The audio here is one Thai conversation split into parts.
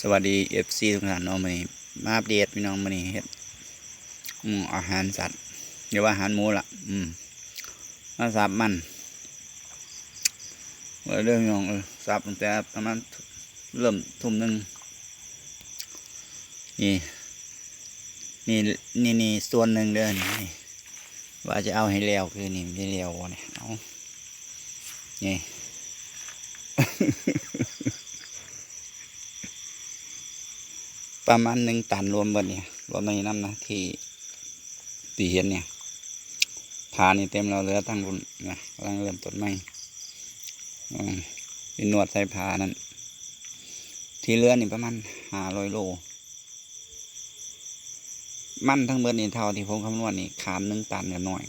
สวัสดีเอฟซีทุกท่านน้องมันนี้มาอัปเดตพี่น้องมันนี้เฮ็ดอืมอาหารสัตว์เรียกว่าอาหารหมูละอืมมาสับมันว่าเรื่องพี่น้องเออสับตั้งแต่ประมาณเริ่มทุ่มหนึ่งนี่นี่นี่นี่ส่วนหนึ่งเด้อนี่ว่าจะเอาให้แล้วคือนี่ไม่แล้วเนี่ยเอานี่ ประมาณหนึ่งตันรวมเบดเนี่ยรวมในน้ำนะที่ตีเห็นเนี่ยผานี่เต็มเราเหลือทั้งรุ่นนะกำลังเริ่มต้นใหม่อืมเป็นนวดใส่ผานั่นที่เลือนี่ประมาณห้าร้อยโล มันทั้งเบิดนี่เท่าที่ผมคำนวณนี่ขามหนึ่งตันกันหน่อย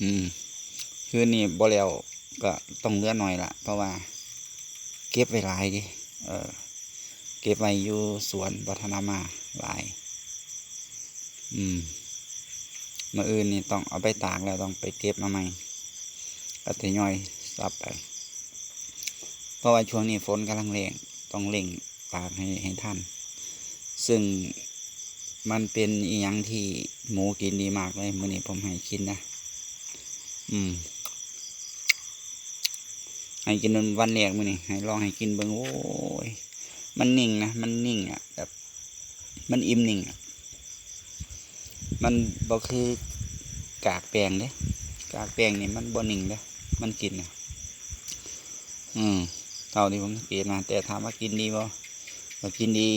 อืม คือนี่บ่แล้วก็ต้องเลือหน่อยละเพราะว่า เก็บไว้ลายดิเออ ก็บไว้อยู่สวนวัฒนามาหลาย อืมมื่ออื่นนี่ต้องเอาไปตากแล้วต้องไปเก็บมาใหม่ก็ทยอยสับไป เพราะว่าช่วงนี้ฝนกำลังแรงต้องเร่งตากให้ให้ท่าน ซึ่งมันเป็นอีหยังที่หมูกินดีมากเลยมื่อนี้ผมให้กินนะ อืม ให้กินวันแรกมื่อนี้ให้ลองให้กินเบิ่งโอ้ย มันนิ่งนะ มันนิ่งอะแบบมันอิ่มนิ่งอะมันบ่คือกากแปลงเด้กากแปลงนี่มันบ่นิ่งเด้มันกินอะอืมเท่าที่ผมสังเกตมาแต่ถามว่ากินดีบ่ก็กินดี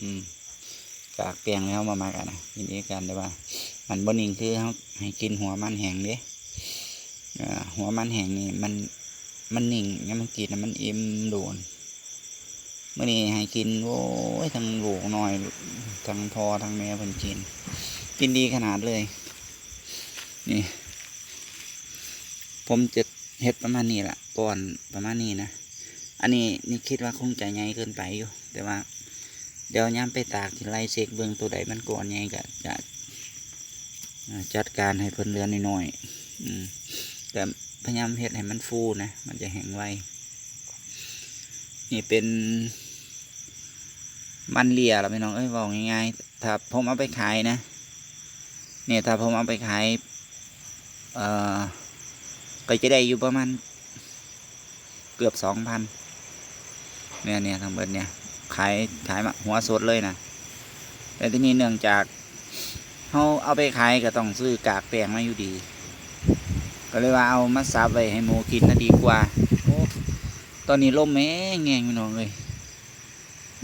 อืมกากแปลงแล้วมามากันนะกินดีกันแต่ว่า มันบ่นิ่งคือเขาให้กินหัวมันแห้งเด้หัวมันแห้งนี่มันมันนิ่งเนี่ยมันกินแล้วมันอิ่มโดน มื่อนี้ให้กินโอ้ยทั้งลูกน้อยทั้งพอทั้งแม่เพิ่นกิน กินดีขนาดเลย นี่ ผมจะเฮ็ดประมาณนี้แหละก่อนประมาณนี้นะอันนี้นี่คิดว่าคงจะใหญ่เกินไปอยู่ แต่ว่า เดี๋ยวย้ำไปตากที่ไรเช็คเบื้องตัวใดมันก่อนใหญ่ก็จะจัดการให้เพิ่นเหลือน้อยๆอืมแต่พยายามเฮ็ดให้มันฟูนะ มันจะแห้งไว นี่เป็น มันเลียเราพี่น้องเอ้ยบอกง่ายๆถ้าผมเอาไปขายนะ เนี่ยถ้าผมเอาไปขายเอ่อก็จะได้อยู่ประมาณเกือบสองพันเนี่ยเนี่ยทั้งหมดเนี่ยขายขายมาหัวสดเลยนะแต่ที่นี้เนื่องจากเขาเอาไปขายก็ต้องซื้อกากแปลงมาอยู่ดี ก็เลยว่าเอามาซับไว้ให้หมูกินน่ะดีกว่าโอ้ตอนนี้ลมแม่งแงงพี่น้องเลย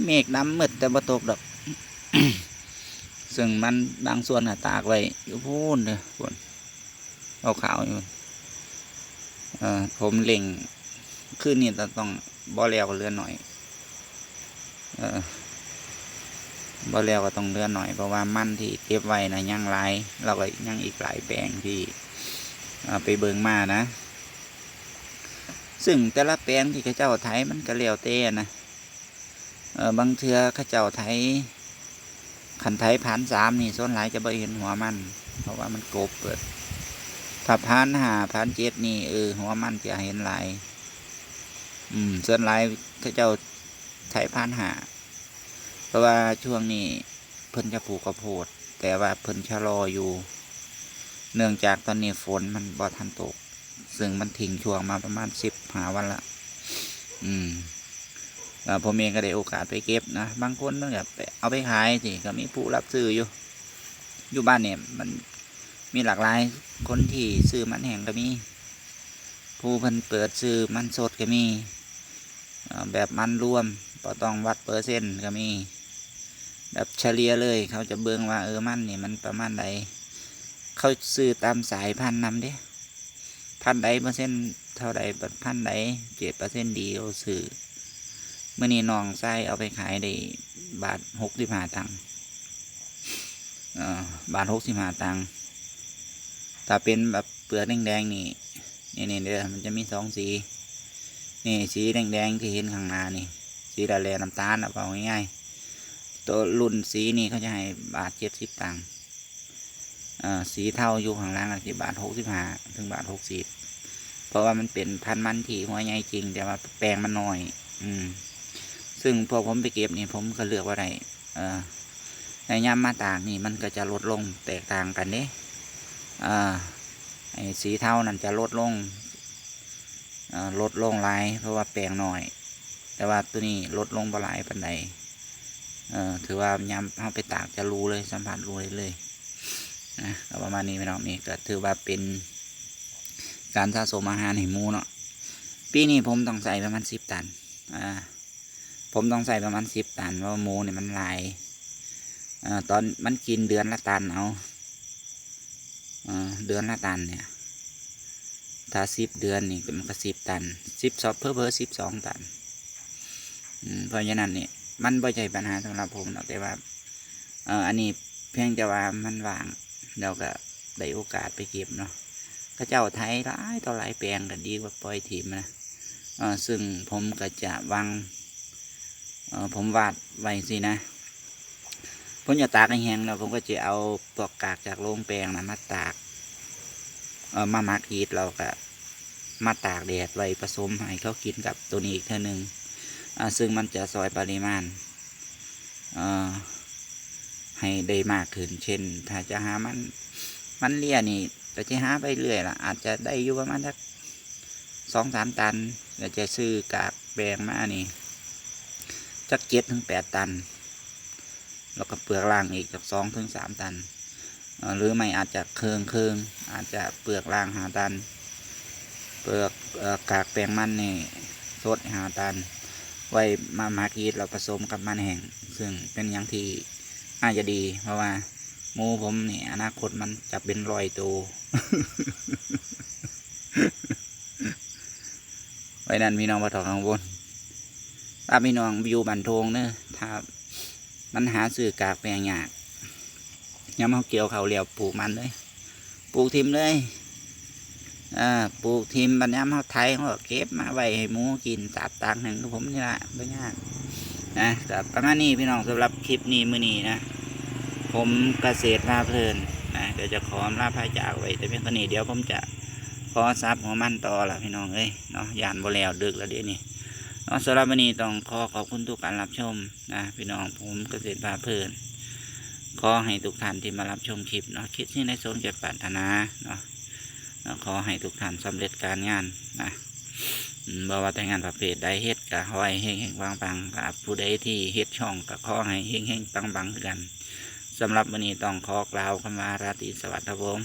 เมฆดำมืดแต่บ่ตกดอก ซึ่งมันบางส่วนตากไว้อยู่พูนเลยฝนขาวอยู่ผมเล็งขึ้นนี่ต้องต้องบ่แล้วก็เลื่อนหน่อยเออบ่แล้วก็ต้องเลื่อนหน่อยเพราะว่ามันที่เก็บไว้นะยังหลายเราก็ยังอีกหลายแปลงที่ไปเบิงมานะ ซึ่งแต่ละแปลงที่เขาเจ้าไทยมันก็แล้วแต่นะ ออบางเทือข้าเจ้าไทยขันไทยพันสามนี่ส่วนหลายจะบ่เห็นหัวมัน เพราะว่ามันกบเปิดถ้าพันหาพันเจ็ดนี่เออหัวมันจะเห็นหลายอืมส่วนหลายข้าเจ้าไทยพันหาเพราะว่าช่วงนี้เพิ่นจะปลูกข้าวโพด แต่ว่าเพิ่นชะลออยู่ เนื่องจากตอนนี้ฝนมันบ่ทันตก ซึ่งมันทิ้งช่วงมาประมาณสิบหาวันละ อืม ผมเองก็ได้โอกาสไปเก็บนะบางคนมันแบบเอาไปขายสิก็มีผู้รับซื้ออยู่ อยู่บ้านเนี่ยมันมีหลากหลายคนที่ซื้อมันแห้งก็มี ผู้เพิ่นเปิดซื้อมันสดก็มีแบบมันรวมก็ต้องวัดเปอร์เซ็นต์ก็มี แบบเฉลี่ยเลยเขาจะเบิ่งว่าเออมันนี่มันประมาณใดเขาซื้อตามสายพันธุ์นำเด้พันธุ์ใดเปอร์เซ็นต์เท่าใดพันธุ์ใดเจ็ดเปอร์เซ็นต์ดีเขาซื้อ เมื่อนี้น้องไส้เอาไปขายได้บาทหกสิบห้าตังค์อ่อบาทหกสิบห้าตังค์ถ้าเป็นแบบเปลือกแดงๆนี่นี่นี่เด้อมันจะมีสองสี นี่สีแดงๆที่เห็นข้างหน้านี่ สีดาแลน้ำตาลนะเอาง่ายๆตัวรุ่นสีนี่เขาจะให้บาทเจ็ดสิบตังค์อ่อสีเทาอยู่ข้างล่างสิบาทหกสิบห้าถึงบาทหกสิบเพราะว่ามันเป็นพันมันที่หัวใหญ่จริง แต่ว่าแปลงมันน้อย อืม ซึ่งพอผมไปเก็บนี่ผมก็เลือกว่าไรในยามมาตากนี่มันก็จะลดลงแตกต่างกันเด้ไอ้สีเทานั่นจะลดลงลดลงลายเพราะว่าแปลงหน่อย แต่ว่าตัวนี้ลดลงบ่หลายปันใดถือว่ายามเอาไปตากจะรู้เลยสัมผัสรู้เลยเลยนะประมาณนี้พี่น้องนี่ก็ถือว่าเป็นการสะสมอาหารให้มูเนาะปีนี้ผมต้องใส่ประมาณสิบตันอ่า ผมต้องใส่ประมาณสิบตันเพราะหมูเนี่ยมันลายอตอนมันกินเดือนละตันเอาเดือนละตันเนี่ยถ้าสิบเดือนนี่ก็มันก็สิบตันสิบสอบเพิ่มเพิ่มสิบสองตันเพราะฉะนั้นเนี่ยมันไม่ใช่ปัญหาสำหรับผมแต่ว่าเอออันนี้เพียงแต่ว่ามันว่างเราก็ได้โอกาสไปเก็บเนาะเข้าเจ้าไทยหลายต่อหลายแปลงก็ดีกว่าปล่อยทีมนะซึ่งผมก็จะวาง ผมวาดไว้สินะผมจะตากให้แห้งแล้วผมก็จะเอาปลอกกากจากโรงแปลงนะมาตากเออมามักฮีดเราก็มาตากแดดไว้ผสมให้เขากินกับตัวนี้อีกเท่านึงอ่าซึ่งมันจะซอยปริมาณให้ได้มากขึ้น เช่น ถ้าจะหามันมันเลี่ยนี่ก็จะหาไปเรื่อยล่ะ อาจจะได้อยู่ประมาณสักสองสามตันก็จะซื้อกากแบงมานี่ จักเจ็ดถึงแปดตัน แล้วก็เปลือกล่างอีกจากสองถึงสามตัน หรือไม่อาจจะเคืองเคืองอาจจะเปลือกล่างหาตัน เปลือกอ่อกากแปลงมันนี่สดหาตัน ไว้มามากีดเราผสมกับมันแห้งซึ่งเป็นอย่างที่น่าจะดี เพราะว่ามูผมนี่อนาคตมันจะเป็นรอยตัวไว้นั่นพี่น้องมาถอดข้างบน ถ้าพี่น้องอยู่บันทงเนอะถ้ามันหาซื้อกากแปลงยากย้ำเขาเกี่ยวเขาเหลียวปลูกมันเลย ปลูกทิมเลยอ่าปลูกทิมบันย้ำเขาไทยเขาเก็บมาไว้ให้หมูกินตาบตังหนึ่งผมนี่ละไม่ยากนะแต่ประมาณนี้พี่น้องสำหรับคลิปนี้มือนี้นะ ผมเกษตรลาเพลินนะเดี๋ยวจะขอลาพายจากไว้แต่เพียงเท่านี้เดี๋ยวผมจะขอซับหัวมันต่อละพี่น้องเอ้ยเนาะยานบ่แล้วดึกแล้วเดี๋ยวนี้ นาะสำหรับวันนี้ต้องขอขอบคุณทุกการรับชมนะพี่น้องผมเกษตรลาเพลินขอให้ทุกท่านที่มารับชมคลิปเนาะคิดที่ในสมเจตปรารถนาเนาะนะขอให้ทุกท่านสำเร็จการงานนะอืมบ่ว่าแต่งานประเภทใดเฮ็ดกะหอยเฮงเฮงปังปังกับผู้ใดที่เฮ็ดช่องก็ขอให้เฮงเฮงปังปังคือกันสำหรับวันนี้ต้องขอกล่าวคำว่าราตรีสวัสดิ์ครับผม